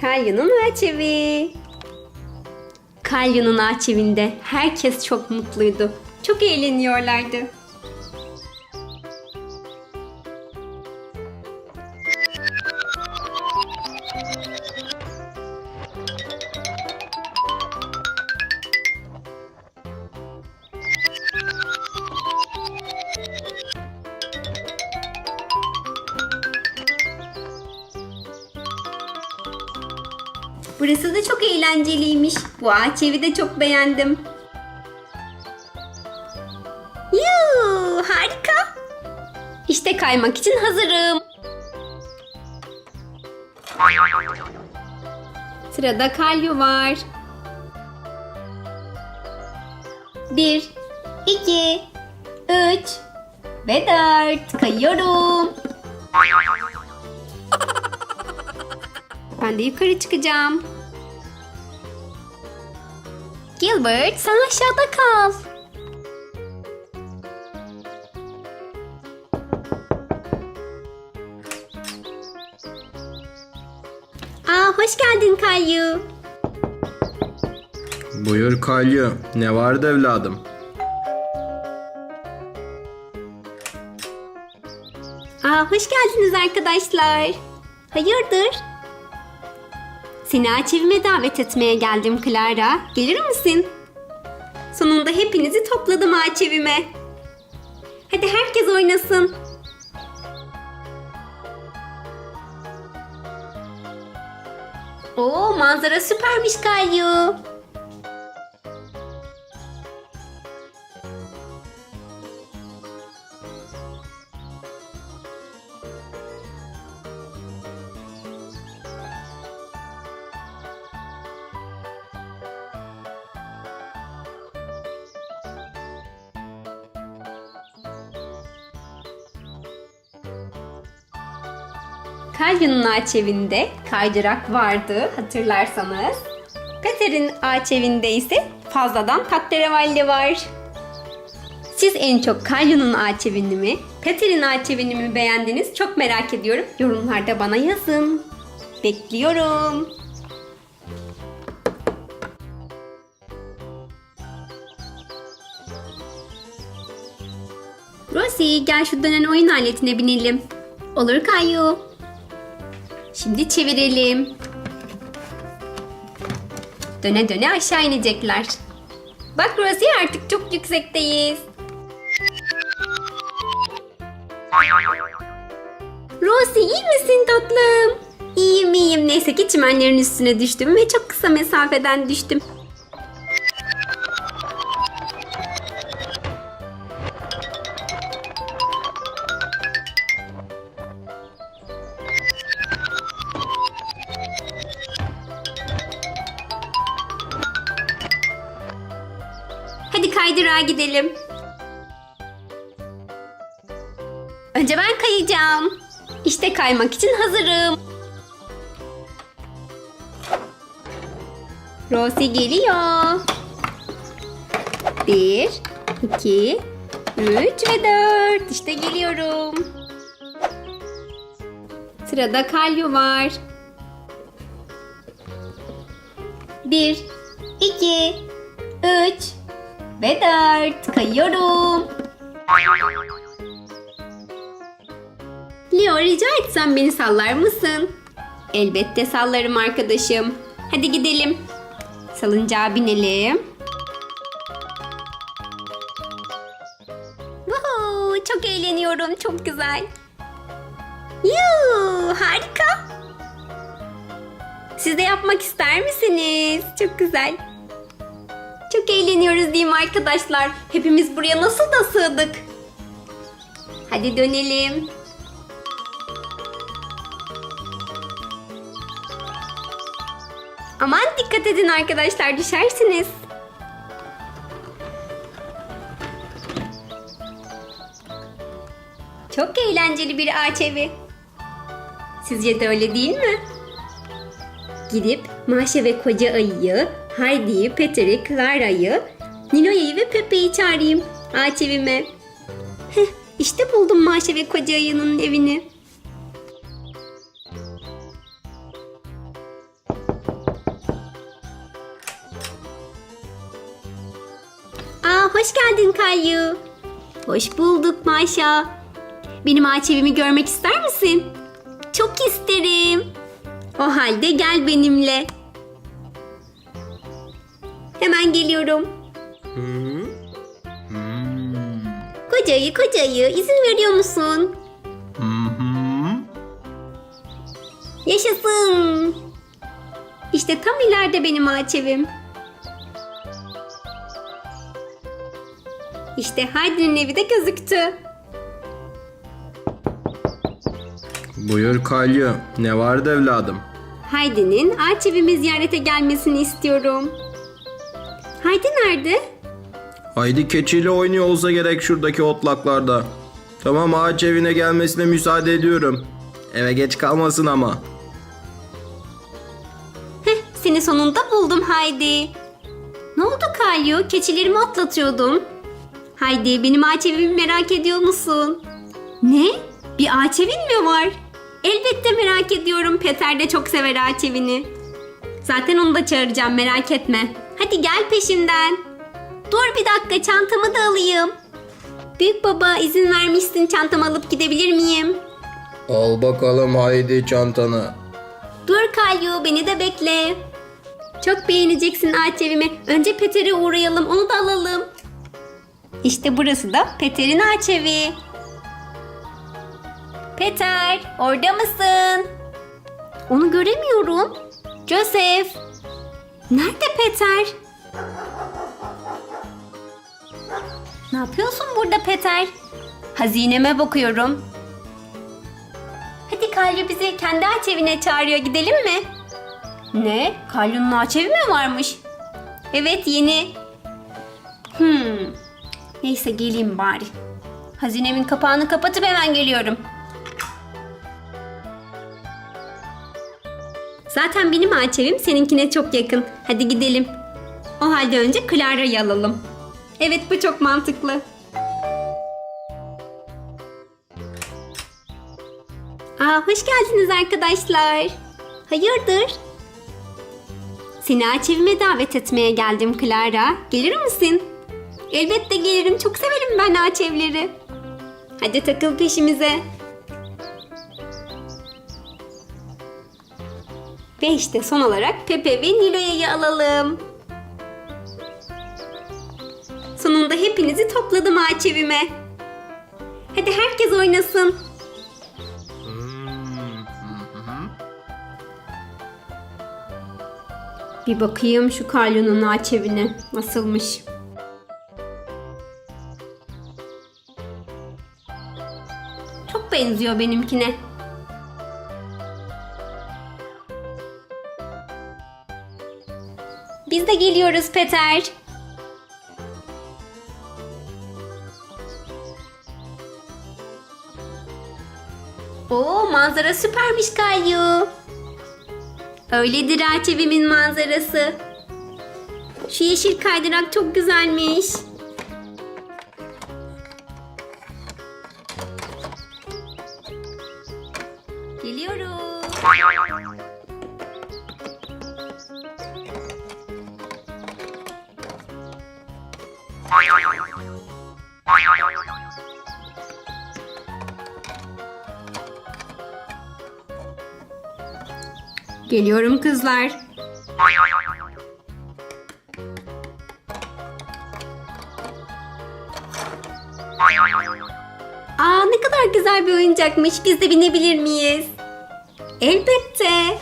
Kalyu'nun ağaç evi. Kalyu'nun ağaç evinde herkes çok mutluydu. Çok eğleniyorlardı. Burası da çok eğlenceliymiş. Bu ağaç evi de çok beğendim. Yuu, harika. İşte kaymak için hazırım. Sırada kalyo var. Bir, iki, üç ve dört. Kayıyorum. Ben de yukarı çıkacağım. Gilbert sen aşağıda kal. Aa, hoş geldin Kayu. Buyur Kalyo. Ne vardı evladım? Aa, hoş geldiniz arkadaşlar. Hayırdır? Seni ağaç davet etmeye geldim Clara. Gelir misin? Sonunda hepinizi topladım ağaç. Hadi herkes oynasın. Oo manzara süpermiş Kayu. Kalya'nın ağaç evinde kaydırak vardı hatırlarsanız. Peter'in ağaç evinde ise fazladan tahterevalli var. Siz en çok Kalya'nın ağaç evini mi, Peter'in ağaç evini mi beğendiniz çok merak ediyorum. Yorumlarda bana yazın. Bekliyorum. Rosie gel şu dönen oyun aletine binelim. Olur Kayu. Şimdi çevirelim. Döne döne aşağı inecekler. Bak Rosie artık çok yüksekteyiz. Rosie iyi misin tatlım? İyiyim iyiyim. Neyse ki çimenlerin üstüne düştüm ve çok kısa mesafeden düştüm. Kaydırağa gidelim. Önce ben kayacağım. İşte kaymak için hazırım. Rosie geliyor. Bir, iki, üç ve dört. İşte geliyorum. Sırada kalyo var. Bir, iki, üç ve dört. Kayıyorum. Leo rica etsem beni sallar mısın? Elbette sallarım arkadaşım. Hadi gidelim. Salıncağa binelim. Woohoo, çok eğleniyorum. Çok güzel. Yuu, harika. Siz de yapmak ister misiniz? Çok güzel. Çok eğleniyoruz mi arkadaşlar? Hepimiz buraya nasıl da sığdık? Hadi dönelim. Aman dikkat edin arkadaşlar düşersiniz. Çok eğlenceli bir ağaç evi. Sizce de öyle değil mi? Gidip Maşa ve koca ayıyı, Heidi'yi, Peter'i, Clara'yı, Niloya'yı ve Pepe'yi çağırayım ağaç evime. Heh, işte buldum Maşe ve koca ayının evini. Aa, hoş geldin Kayyu. Hoş bulduk Maşa. Benim ağaç evimi görmek ister misin? Çok isterim. O halde gel benimle. Hemen geliyorum. Kocayı kocayı izin veriyor musun? Yaşasın. İşte tam ileride benim ağaç evim. İşte Haydi'nin evi de gözüktü. Buyur Kalyo. Ne vardı evladım? Haydi'nin ağaç evime ziyarete gelmesini istiyorum. Haydi nerede? Haydi keçiyle oynuyor olsa gerek şuradaki otlaklarda. Tamam ağaç evine gelmesine müsaade ediyorum. Eve geç kalmasın ama. Heh, seni sonunda buldum Haydi. Ne oldu Kalyo? Keçilerimi otlatıyordum. Haydi benim ağaç evimi merak ediyor musun? Ne? Bir ağaç evin mi var? Elbette merak ediyorum. Peter de çok sever ağaç evini. Zaten onu da çağıracağım merak etme. Hadi gel peşimden. Dur bir dakika çantamı da alayım. Büyük baba izin vermişsin çantamı alıp gidebilir miyim? Al bakalım haydi çantanı. Dur Kalyo beni de bekle. Çok beğeneceksin ağaç evimi. Önce Peter'e uğrayalım onu da alalım. İşte burası da Peter'in ağaç evi. Peter orada mısın? Onu göremiyorum. Joseph. Nerede Peter? Ne yapıyorsun burada Peter? Hazineme bakıyorum. Hadi Kalyo bizi kendi ağaç çağırıyor gidelim mi? Ne? Kalyo'nun ağaç mi varmış? Evet yeni. Hmm. Neyse geleyim bari. Hazinemin kapağını kapatıp hemen geliyorum. Zaten benim ağaç evim seninkine çok yakın. Hadi gidelim. O halde önce Clara'yı alalım. Evet bu çok mantıklı. Aa, hoş geldiniz arkadaşlar. Hayırdır? Seni ağaç evime davet etmeye geldim Clara. Gelir misin? Elbette gelirim. Çok severim ben ağaç evleri. Hadi takıl peşimize. Ve işte son olarak Pepe ve Nilo'yu alalım. Sonunda hepinizi topladım ağaç evime. Hadi herkes oynasın. Bir bakayım şu Carlo'nun ağaç evine. Nasılmış? Çok benziyor benimkine. Geliyoruz Peter. Oo manzara süpermiş Kayu. Öyledir ağaç evimin manzarası. Şu yeşil kaydırak çok güzelmiş. Geliyorum. Geliyorum kızlar. Aa ne kadar güzel bir oyuncakmış. Biz de binebilir miyiz? Elbette.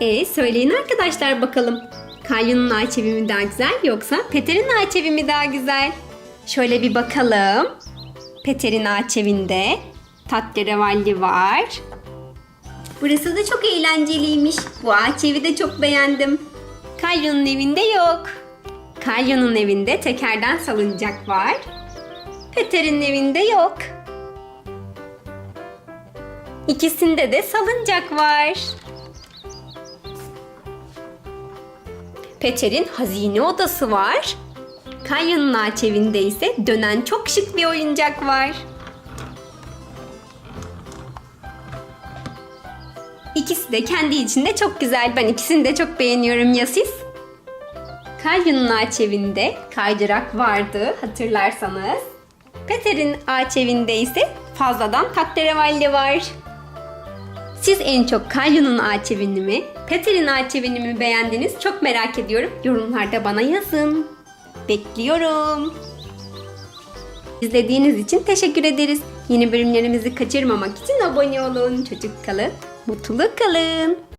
E söyleyin arkadaşlar bakalım. Kalyon'un ağaç evi mi daha güzel yoksa Peter'in ağaç evi mi daha güzel? Şöyle bir bakalım. Peter'in ağaç evinde tatleravalli var. Burası da çok eğlenceliymiş. Bu ağaç evi de çok beğendim. Kalyon'un evinde yok. Kalyon'un evinde tekerden salıncak var. Peter'in evinde yok. İkisinde de salıncak var. Peter'in hazine odası var. Kaya'nın ağaç ise dönen çok şık bir oyuncak var. İkisi de kendi içinde çok güzel. Ben ikisini de çok beğeniyorum ya siz? Kayyu'nun ağaç evinde kaydırak vardı hatırlarsanız. Peter'in ağaç ise fazladan tahterevalli var. Siz en çok Kayyu'nun ağaç mi, Peter'in ağaç mi beğendiniz? Çok merak ediyorum. Yorumlarda bana yazın. Bekliyorum. İzlediğiniz için teşekkür ederiz. Yeni bölümlerimizi kaçırmamak için abone olun. Çocuk kalın, mutlu kalın.